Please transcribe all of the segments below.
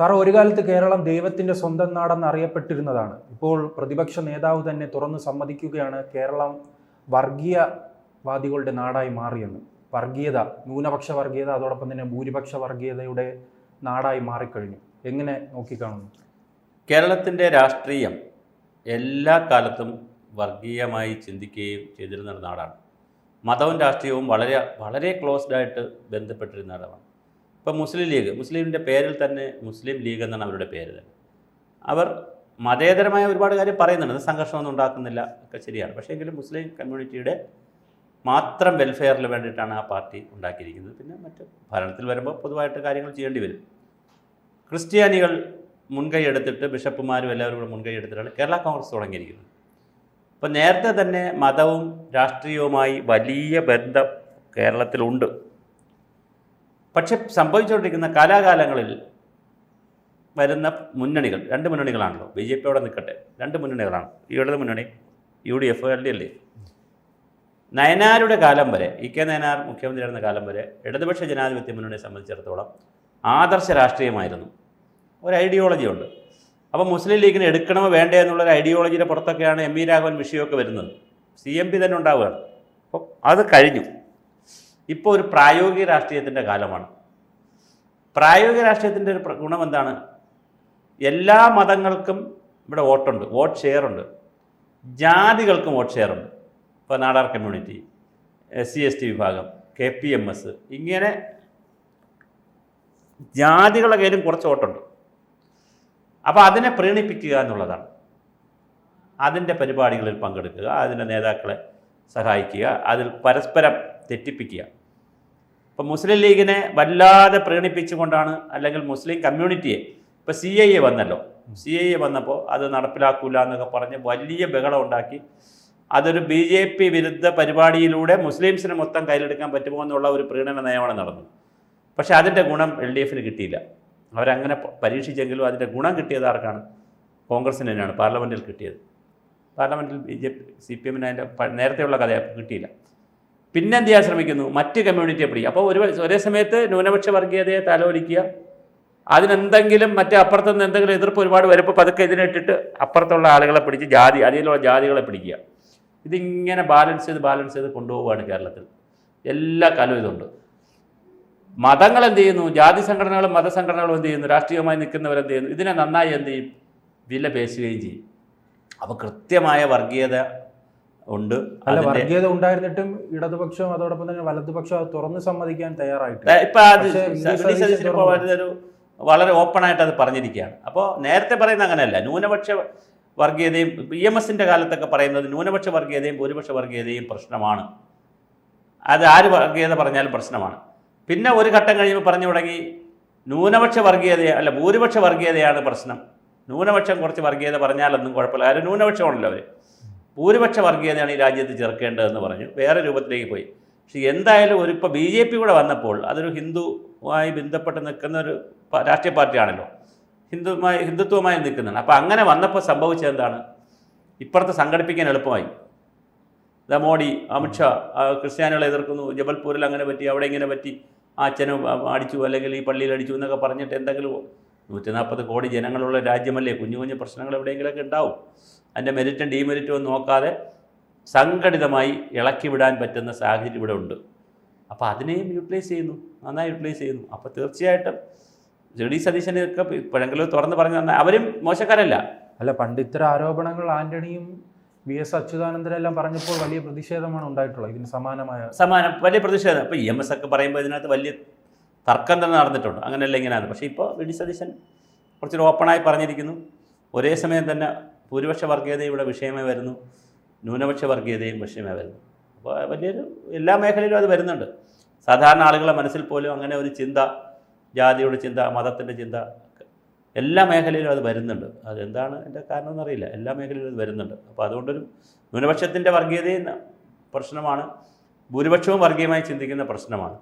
Sir ഒരു കാലത്ത് കേരളം ദൈവത്തിന്റെ സ്വന്തം നാടെന്ന് അറിയപ്പെട്ടിരുന്നതാണ്. ഇപ്പോൾ പ്രതിപക്ഷ നേതാവ് തന്നെ തുറന്ന് സമ്മതിക്കുകയാണ് കേരളം വർഗീയവാദികളുടെ നാടായി മാറിയെന്ന്. വർഗീയത ന്യൂനപക്ഷ വർഗീയത അതോടൊപ്പം തന്നെ ഭൂരിപക്ഷ വർഗീയതയുടെ നാടായി മാറിക്കഴിഞ്ഞു. എങ്ങനെ നോക്കിക്കാണുന്നു? കേരളത്തിന്റെ രാഷ്ട്രീയം എല്ലാ കാലത്തും വർഗീയമായി ചിന്തിക്കുകയും ചെയ്തിരുന്ന നാടാണ്. മതവും രാഷ്ട്രീയവും വളരെ വളരെ ക്ലോസ്ഡ് ആയിട്ട് ബന്ധപ്പെട്ടിരുന്ന ഇടമാണ് ഇപ്പോൾ മുസ്ലിം ലീഗ് മുസ്ലിമിന്റെ പേരിൽ തന്നെ മുസ്ലിം ലീഗ് എന്നാണ് അവരുടെ പേര്. അവർ മതേതരമായ ഒരുപാട് കാര്യം പറയുന്നുണ്ട്. സംഘർഷമൊന്നും ഉണ്ടാക്കുന്നില്ല. ഒക്കെ ശരിയാണ്. പക്ഷേ എങ്കിലും മുസ്ലിം കമ്മ്യൂണിറ്റിയുടെ മാത്രം വെൽഫെയറിന് വേണ്ടിയിട്ടാണ് ആ പാർട്ടി ഉണ്ടാക്കിയിരിക്കുന്നത്. പിന്നെ മറ്റ് ഭരണത്തിൽ വരുമ്പോൾ പൊതുവായിട്ട് കാര്യങ്ങൾ ചെയ്യേണ്ടി വരും. ക്രിസ്ത്യാനികൾ മുൻകൈ എടുത്തിട്ട് ബിഷപ്പുമാരും എല്ലാവരും കൂടെ മുൻകൈ എടുത്തിട്ടാണ് കേരള കോൺഗ്രസ് തുടങ്ങിയിരിക്കുന്നത്. അപ്പോൾ നേരത്തെ തന്നെ മതവും രാഷ്ട്രീയവുമായി വലിയ ബന്ധം കേരളത്തിലുണ്ട്. പക്ഷെ സംഭവിച്ചുകൊണ്ടിരിക്കുന്ന കാലാകാലങ്ങളിൽ വരുന്ന മുന്നണികൾ രണ്ട് മുന്നണികളാണല്ലോ. ബി ജെ പിയോടെ നിൽക്കട്ടെ. രണ്ട് മുന്നണികളാണ്. ഇടത് മുന്നണി U D F L D അല്ലേ? നയനാരുടെ കാലം വരെ ഇ കെ നയനാർ മുഖ്യമന്ത്രിയായിരുന്ന കാലം വരെ ഇടതുപക്ഷ ജനാധിപത്യ മുന്നണിയെ സംബന്ധിച്ചിടത്തോളം ആദർശ രാഷ്ട്രീയമായിരുന്നു. ഒരു ഐഡിയോളജി ഉണ്ട്. അപ്പോൾ മുസ്ലിം ലീഗിന് എടുക്കണമോ വേണ്ടേ എന്നുള്ളൊരു ഐഡിയോളജിയുടെ പുറത്തൊക്കെയാണ് എം വി രാഘവൻ വിഷയമൊക്കെ വരുന്നത്. സി എം പി തന്നെ ഉണ്ടാവുകയാണ്. അപ്പോൾ അത് കഴിഞ്ഞു. ഇപ്പോൾ ഒരു പ്രായോഗിക രാഷ്ട്രീയത്തിന്റെ കാലമാണ്. പ്രായോഗിക രാഷ്ട്രീയത്തിന്റെ ഒരു ഗുണം എന്താണ്? എല്ലാ മതങ്ങൾക്കും ഇവിടെ വോട്ടുണ്ട് വോട്ട് ഷെയർ ഉണ്ട് ജാതികൾക്കും വോട്ട് ഷെയർ ഉണ്ട് ഇപ്പോൾ Nadar community S C S T വിഭാഗം കെ പി എം എസ് ഇങ്ങനെ ജാതികളുടെ കയ്യിലും കുറച്ച് വോട്ടുണ്ട്. അപ്പോൾ അതിനെ പ്രീണിപ്പിക്കുക എന്നുള്ളതാണ്. അതിന്റെ പരിപാടികളിൽ പങ്കെടുക്കുക അതിന്റെ നേതാക്കളെ സഹായിക്കുക അതിൽ പരസ്പരം തെറ്റിപ്പിക്കുക. ഇപ്പോൾ മുസ്ലിം ലീഗിനെ വല്ലാതെ പ്രീണിപ്പിച്ചുകൊണ്ടാണ് അല്ലെങ്കിൽ മുസ്ലിം കമ്മ്യൂണിറ്റിയെ ഇപ്പോൾ സി ഐ എ വന്നല്ലോ. സി ഐ എ വന്നപ്പോൾ അത് നടപ്പിലാക്കൂല എന്നൊക്കെ പറഞ്ഞ് വലിയ ബഹളം ഉണ്ടാക്കി. അതൊരു ബി ജെ പി വിരുദ്ധ പരിപാടിയിലൂടെ മുസ്ലിംസിനെ മൊത്തം കയ്യിലെടുക്കാൻ പറ്റുമോ എന്നുള്ള ഒരു പ്രീണന നയമാണ് നടന്നത്. പക്ഷേ അതിന്റെ ഗുണം എൽ ഡി എഫിന് കിട്ടിയില്ല. അവരങ്ങനെ പരീക്ഷിച്ചെങ്കിലും അതിന്റെ ഗുണം കിട്ടിയത് ആർക്കാണ്? കോൺഗ്രസിന് തന്നെയാണ് പാർലമെന്റിൽ കിട്ടിയത്. പാർലമെന്റിൽ B J P C P എമ്മിന് അതിന്റെ നേരത്തെയുള്ള കഥ കിട്ടിയില്ല. പിന്നെ എന്ത് ചെയ്യാൻ ശ്രമിക്കുന്നു? മറ്റ് കമ്മ്യൂണിറ്റിയെ പിടിക്കുക അപ്പോൾ ഒരു ഒരേ സമയത്ത് ന്യൂനപക്ഷ വർഗീയതയെ തലോലിക്കുക. അതിനെന്തെങ്കിലും മറ്റേ അപ്പുറത്തു നിന്ന് എന്തെങ്കിലും എതിർപ്പ് ഒരുപാട് വരുമ്പോൾ പതുക്കെ ഇതിനിട്ടിട്ട് അപ്പുറത്തുള്ള ആളുകളെ പിടിച്ച് ജാതി അതിലുള്ള ജാതികളെ പിടിക്കുക. ഇതിങ്ങനെ ബാലൻസ് ചെയ്ത് ബാലൻസ് ചെയ്ത് കൊണ്ടുപോവുകയാണ് കേരളത്തിൽ. എല്ലാ കാലവും ഇതുണ്ട്. മതങ്ങൾ എന്ത് ചെയ്യുന്നു? ജാതി സംഘടനകളും മതസംഘടനകളും എന്ത് ചെയ്യുന്നു? രാഷ്ട്രീയമായി നിൽക്കുന്നവരെന്ത് ചെയ്യുന്നു? ഇതിനെ നന്നായി എന്ത് ചെയ്യും? വില പേശുകയും ചെയ്യും. അപ്പോൾ കൃത്യമായ വർഗീയത ഉണ്ട്. അല്ല വർഗീയത ഉണ്ടായിരുന്നിട്ടും ഇടതുപക്ഷം അതോടൊപ്പം തന്നെ വലതുപക്ഷം അത് തുറന്ന് സമ്മതിക്കാൻ തയ്യാറായിട്ട് ഇപ്പൊ അത്. ഒരു വളരെ ഓപ്പൺ ആയിട്ട് അത് പറഞ്ഞിരിക്കുകയാണ്. അപ്പോൾ നേരത്തെ പറയുന്ന അങ്ങനെയല്ല. ന്യൂനപക്ഷ വർഗീയതയും ഇ എം എസിന്റെ കാലത്തൊക്കെ പറയുന്നത് ന്യൂനപക്ഷ വർഗീയതയും ഭൂരിപക്ഷ വർഗീയതയും പ്രശ്നമാണ്. അത് ആര് വർഗീയത പറഞ്ഞാലും പ്രശ്നമാണ്. പിന്നെ ഒരു ഘട്ടം കഴിയുമ്പോൾ പറഞ്ഞു തുടങ്ങി ന്യൂനപക്ഷ വർഗീയത അല്ല ഭൂരിപക്ഷ വർഗീയതയാണ് പ്രശ്നം. ന്യൂനപക്ഷം കുറച്ച് വർഗീയത പറഞ്ഞാലൊന്നും കുഴപ്പമില്ല. കാര്യം ന്യൂനപക്ഷമാണല്ലോ അവർ ഭൂരിപക്ഷ വർഗീയതയാണ് ഈ രാജ്യത്ത് ചേർക്കേണ്ടതെന്ന് പറഞ്ഞു. വേറെ രൂപത്തിലേക്ക് പോയി. പക്ഷേ എന്തായാലും ഒരു ഇപ്പോൾ ബി ജെ പി കൂടെ വന്നപ്പോൾ അതൊരു ഹിന്ദുവുമായി ബന്ധപ്പെട്ട് നിൽക്കുന്ന ഒരു രാഷ്ട്രീയ പാർട്ടിയാണല്ലോ. ഹിന്ദുമായി ഹിന്ദുത്വമായി നിൽക്കുന്നതാണ്. അപ്പോൾ അങ്ങനെ വന്നപ്പോൾ സംഭവിച്ചത് എന്താണ് ഇപ്പുറത്ത് സംഘടിപ്പിക്കാൻ എളുപ്പമായി. ദ മോഡി അമിത്ഷാ ക്രിസ്ത്യാനികളെ എതിർക്കുന്നു. ജബൽപൂരിൽ അങ്ങനെ പറ്റി അവിടെ ഇങ്ങനെ പറ്റി. അച്ഛനും അടിച്ചു അല്ലെങ്കിൽ ഈ പള്ളിയിൽ അടിച്ചു എന്നൊക്കെ പറഞ്ഞിട്ട് എന്തെങ്കിലും നൂറ്റി നാൽപ്പത് കോടി ജനങ്ങളുള്ള രാജ്യമല്ലേ? കുഞ്ഞു കുഞ്ഞു പ്രശ്നങ്ങൾ എവിടെയെങ്കിലുമൊക്കെ ഉണ്ടാവും. അതിന്റെ മെരിറ്റും ഡീമെരിറ്റും ഒന്നും നോക്കാതെ സംഘടിതമായി ഇളക്കി വിടാൻ പറ്റുന്ന സാഹചര്യം ഇവിടെ ഉണ്ട്. അപ്പോൾ അതിനെയും യൂട്ടിലൈസ് ചെയ്യുന്നു. നന്നായി യൂട്ടിലൈസ് ചെയ്യുന്നു. അപ്പോൾ തീർച്ചയായിട്ടും ജെ ഡി സതീശനൊക്കെ ഇപ്പോഴെങ്കിലും തുറന്ന് പറഞ്ഞു തന്നെ അവരും മോശക്കാരല്ല. അല്ല പണ്ട് ഇത്തരം ആരോപണങ്ങൾ ആന്റണിയും വി എസ് അച്യുതാനന്ദനെല്ലാം പറഞ്ഞപ്പോൾ വലിയ പ്രതിഷേധമാണ് ഉണ്ടായിട്ടുള്ളത്. ഇതിന് സമാനമായ സമാനം. വലിയ പ്രതിഷേധം. ഇപ്പോൾ ഇ എം എസ് ഒക്കെ പറയുമ്പോൾ ഇതിനകത്ത് വലിയ തർക്കം തന്നെ നടന്നിട്ടുണ്ട്. അങ്ങനെയല്ല ഇങ്ങനെയാണ് പക്ഷേ ഇപ്പോൾ വി ഡി സതീശൻ കുറച്ചൊരു ഓപ്പണായി പറഞ്ഞിരിക്കുന്നു. ഒരേ സമയം തന്നെ ഭൂരിപക്ഷ വർഗീയത ഇവിടെ വിഷയമായി വരുന്നു. ന്യൂനപക്ഷ വർഗീയതയും വിഷയമായി വരുന്നു. അപ്പോൾ വലിയൊരു എല്ലാ മേഖലയിലും അത് വരുന്നുണ്ട്. സാധാരണ ആളുകളെ മനസ്സിൽ പോലും അങ്ങനെ ഒരു ചിന്ത ജാതിയുടെ ചിന്ത മതത്തിന്റെ ചിന്ത എല്ലാ മേഖലയിലും അത് വരുന്നുണ്ട്. അതെന്താണ് എന്റെ കാരണം എന്നറിയില്ല. എല്ലാ മേഖലയിലും അത് വരുന്നുണ്ട്. അപ്പോൾ അതുകൊണ്ടൊരു ന്യൂനപക്ഷത്തിന്റെ വർഗീയതയും പ്രശ്നമാണ്. ഭൂരിപക്ഷവും വർഗീയമായി ചിന്തിക്കുന്ന പ്രശ്നമാണ്.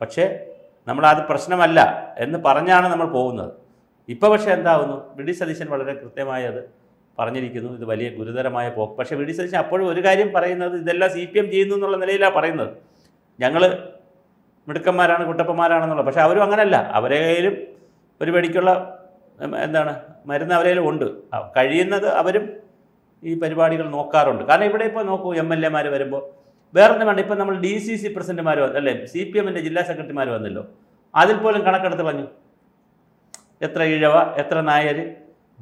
പക്ഷേ നമ്മളത് പ്രശ്നമല്ല എന്ന് പറഞ്ഞാണ് നമ്മൾ പോകുന്നത്. ഇപ്പോൾ പക്ഷേ എന്താകുന്നു വി ഡി സതീശൻ വളരെ കൃത്യമായി അത് പറഞ്ഞിരിക്കുന്നു. ഇത് വലിയ ഗുരുതരമായ പോക്ക്. പക്ഷേ വി ഡി സതീശൻ അപ്പോഴും ഒരു കാര്യം പറയുന്നത് ഇതെല്ലാം സി പി എം ചെയ്യുന്നു എന്നുള്ള നിലയിലാണ് പറയുന്നത്. ഞങ്ങൾ മിടുക്കന്മാരാണ് കുട്ടപ്പന്മാരാണെന്നുള്ളത് പക്ഷേ അവരും അങ്ങനെയല്ല അവരെ കയ്യിലും ഒരു വെടിക്കുള്ള എന്താണ് മരുന്ന് അവരേലും ഉണ്ട്. കഴിയുന്നത് അവരും ഈ പരിപാടികൾ നോക്കാറുണ്ട്. കാരണം ഇവിടെ ഇപ്പോൾ നോക്കൂ എം എൽ എമാർ വരുമ്പോൾ വേറൊന്നും വേണ്ട ഇപ്പം നമ്മൾ ഡി സി സി പ്രസിഡന്റുമാർ അല്ലേ സി പി എമ്മിന്റെ ജില്ലാ സെക്രട്ടറിമാർ വന്നല്ലോ. അതിൽ പോലും കണക്കെടുത്ത് പറഞ്ഞു. എത്ര ഇഴവ എത്ര നായർ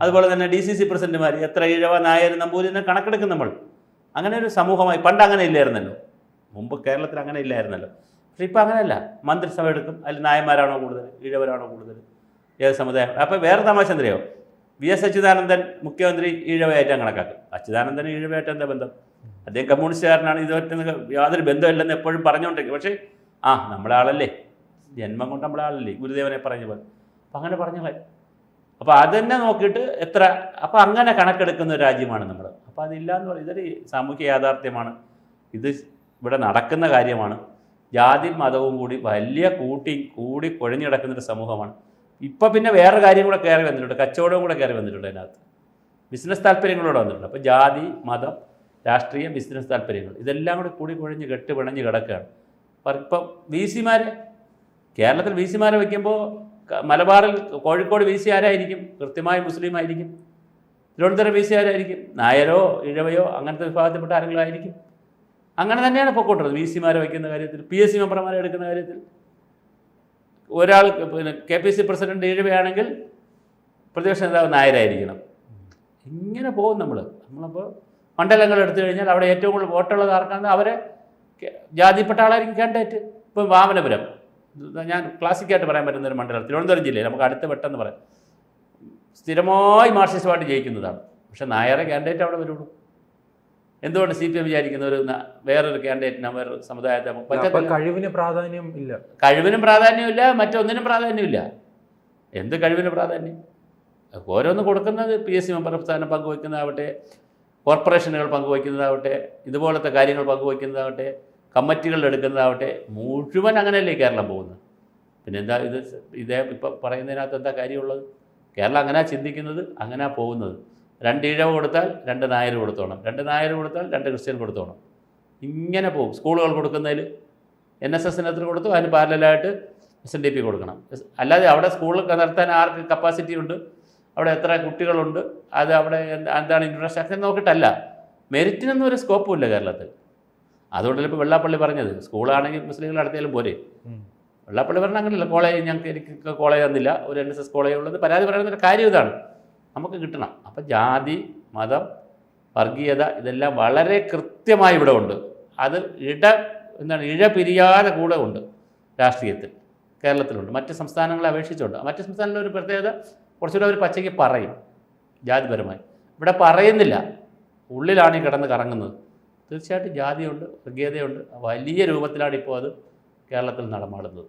അതുപോലെ തന്നെ ഡി സി സി പ്രസിഡന്റുമാർ എത്ര ഇഴവ നായർ നമ്പൂരി എന്ന് കണക്കെടുക്കും നമ്മൾ. അങ്ങനെ ഒരു സമൂഹമായി. പണ്ട് അങ്ങനെ ഇല്ലായിരുന്നല്ലോ. മുമ്പ് കേരളത്തിൽ അങ്ങനെ ഇല്ലായിരുന്നല്ലോ. പക്ഷേ ഇപ്പം അങ്ങനെയല്ല. മന്ത്രിസഭ എടുക്കും. അതിൽ നായന്മാരാണോ കൂടുതൽ ഈഴവരാണോ കൂടുതൽ? ഏത് സമുദായം? അപ്പോൾ വേറെ തമാശ എന്തറിയോ? വി എസ് അച്യുതാനന്ദൻ മുഖ്യമന്ത്രി ഈഴവയായിട്ടാണ് കണക്കാക്കും അച്യുതാനന്ദൻ ഈഴവയായിട്ട് എന്താ ബന്ധം? അദ്ദേഹം കമ്മ്യൂണിസ്റ്റുകാരനാണ് ഇതുമായിട്ട് യാതൊരു ബന്ധമില്ലെന്ന് എപ്പോഴും പറഞ്ഞുകൊണ്ടിരിക്കും. പക്ഷേ ആ നമ്മളെ ആളല്ലേ ജന്മം കൊണ്ട് നമ്മളെ ആളല്ലേ ഗുരുദേവനെ പറഞ്ഞു പോലെ. അപ്പം അങ്ങനെ പറഞ്ഞോളെ അപ്പോൾ അതന്നെ നോക്കിയിട്ട് എത്ര അപ്പോൾ അങ്ങനെ കണക്കെടുക്കുന്ന ഒരു രാജ്യമാണ് നമ്മൾ അപ്പോൾ അതില്ല എന്ന് പറയും ഇതൊരു സാമൂഹ്യ യാഥാർത്ഥ്യമാണ്. ഇത് ഇവിടെ നടക്കുന്ന കാര്യമാണ്. ജാതി മതവും കൂടി വലിയ കൂട്ടി കൂടി കുഴഞ്ഞു കിടക്കുന്നൊരു സമൂഹമാണ്. ഇപ്പം പിന്നെ വേറെ കാര്യം കൂടെ കയറി വന്നിട്ടുണ്ട്. കച്ചവടവും കൂടെ കയറി വന്നിട്ടുണ്ട് അതിനകത്ത്. ബിസിനസ് താല്പര്യങ്ങളോടെ വന്നിട്ടുണ്ട്. അപ്പോൾ ജാതി മതം രാഷ്ട്രീയ ബിസിനസ് താല്പര്യങ്ങൾ ഇതെല്ലാം കൂടി കൂടി കുഴഞ്ഞ് കെട്ട് പിണഞ്ഞ് കിടക്കുകയാണ്. ഇപ്പം വി സിമാർ കേരളത്തിൽ വി സിമാരെ വയ്ക്കുമ്പോൾ മലബാറിൽ കോഴിക്കോട് വി സി ആരായിരിക്കും? കൃത്യമായി മുസ്ലിം ആയിരിക്കും. തിരുവനന്തപുരം വി സി ആരായിരിക്കും? നായരോ ഇഴവയോ അങ്ങനത്തെ വിഭാഗത്തിൽപ്പെട്ട ആരെങ്കിലും ആയിരിക്കും അങ്ങനെ തന്നെയാണ് പൊക്കോട്ടുള്ളത് വി സിമാരെ വയ്ക്കുന്ന കാര്യത്തിൽ പി എസ് സി മെമ്പർമാരെ എടുക്കുന്ന കാര്യത്തിൽ. ഒരാൾ പിന്നെ കെ പി സി പ്രസിഡന്റ് ഇഴവയാണെങ്കിൽ പ്രതിപക്ഷ നേതാവ് നായരായിരിക്കണം. ഇങ്ങനെ പോകും നമ്മൾ നമ്മളപ്പോൾ മണ്ഡലങ്ങൾ എടുത്തു കഴിഞ്ഞാൽ അവിടെ ഏറ്റവും കൂടുതൽ വോട്ടുള്ളത് ആർക്കാണ്? അവരെ ജാതിപ്പെട്ട ആളായിരിക്കും കാൻഡിഡേറ്റ് ഇപ്പം വാമനപുരം. ഞാൻ ക്ലാസിക്കായിട്ട് പറയാൻ പറ്റുന്ന ഒരു മണ്ഡലം തിരുവനന്തപുരം ജില്ലയിൽ. നമുക്ക് അടുത്ത വെട്ടെന്ന് പറയാം. സ്ഥിരമായി മാർക്സിസ്റ്റ് പാർട്ടി ജയിക്കുന്നതാണ്. പക്ഷേ നായരെ കാൻഡിഡേറ്റ് അവിടെ വരുള്ളൂ. എന്തുകൊണ്ട് സി പി എം വിചാരിക്കുന്ന ഒരു വേറൊരു കാൻഡിഡേറ്റിന് വേറൊരു സമുദായത്തെ. കഴിവിന് പ്രാധാന്യം ഇല്ല. കഴിവിനും പ്രാധാന്യമില്ല മറ്റൊന്നിനും പ്രാധാന്യമില്ല. എന്ത് കഴിവിന് പ്രാധാന്യം? ഓരോന്ന് കൊടുക്കുന്നത് പി എസ് സി മെമ്പർ സ്ഥാനം പങ്കുവയ്ക്കുന്നതാവട്ടെ കോർപ്പറേഷനുകൾ പങ്കുവയ്ക്കുന്നതാവട്ടെ ഇതുപോലത്തെ കാര്യങ്ങൾ പങ്കുവയ്ക്കുന്നതാവട്ടെ കമ്മിറ്റികൾ എടുക്കുന്നതാവട്ടെ മുഴുവൻ അങ്ങനെയല്ലേ കേരളം പോകുന്നത്? പിന്നെ എന്താ ഇത് ഇതേ ഇപ്പം പറയുന്നതിനകത്ത് എന്താ കാര്യമുള്ളത്? കേരളം അങ്ങനെ ചിന്തിക്കുന്നത് അങ്ങനെ പോകുന്നത്. രണ്ട് ഇഴവ് കൊടുത്താൽ രണ്ട് നായർ കൊടുത്തോണം രണ്ട് നായർ കൊടുത്താൽ രണ്ട് ക്രിസ്ത്യൻ കൊടുത്തോണം. ഇങ്ങനെ പോകും. സ്കൂളുകൾ കൊടുക്കുന്നതിൽ എൻ എസ് എസിന് എത്ര കൊടുത്തു അതിന് പാരലായിട്ട് എസ് എൻ ഡി പി കൊടുക്കണം. അല്ലാതെ അവിടെ സ്കൂളിൽ നടത്താൻ ആർക്ക് കപ്പാസിറ്റി ഉണ്ട്? അവിടെ എത്ര കുട്ടികളുണ്ട് അത് അവിടെ എന്താണ് ഇൻഫ്രാസ്ട്രക്ചർ നോക്കിയിട്ടല്ല. മെറിറ്റിനൊന്നും ഒരു സ്കോപ്പും ഇല്ല കേരളത്തിൽ. അതുകൊണ്ടല്ല ഇപ്പോൾ വെള്ളാപ്പള്ളി പറഞ്ഞത്. സ്കൂളാണെങ്കിൽ മുസ്ലിങ്ങൾ നടത്തിയാലും പോരെ. വെള്ളാപ്പള്ളി പറഞ്ഞാൽ അങ്ങനെയല്ല. കോളേജ് ഞങ്ങൾക്ക് എനിക്ക് കോളേജ് തന്നില്ല. ഒരു എൻ എസ് എസ് കോളേജ് ഉള്ളത്. പരാതി പറയുന്ന ഒരു കാര്യം ഇതാണ്. നമുക്ക് കിട്ടണം. അപ്പം ജാതി മതം വർഗീയത ഇതെല്ലാം വളരെ കൃത്യമായി ഇവിടെ ഉണ്ട്. അത് ഇട എന്താണ് ഇഴ പിരിയാതെ കൂടെ ഉണ്ട് രാഷ്ട്രീയത്തിൽ. കേരളത്തിലുണ്ട്. മറ്റ് സംസ്ഥാനങ്ങളെ അപേക്ഷിച്ചുണ്ട്. മറ്റ് സംസ്ഥാനങ്ങളിൽ ഒരു പ്രത്യേകത കുറച്ചുകൂടെ അവർ പച്ചയ്ക്ക് പറയും ജാതിപരമായി. ഇവിടെ പറയുന്നില്ല. ഉള്ളിലാണ് ഈ കിടന്ന് കറങ്ങുന്നത്. തീർച്ചയായിട്ടും ജാതിയുണ്ട് വർഗീയതയുണ്ട്. വലിയ രൂപത്തിലാണ് ഇപ്പോൾ അത് കേരളത്തിൽ നടമാടുന്നത്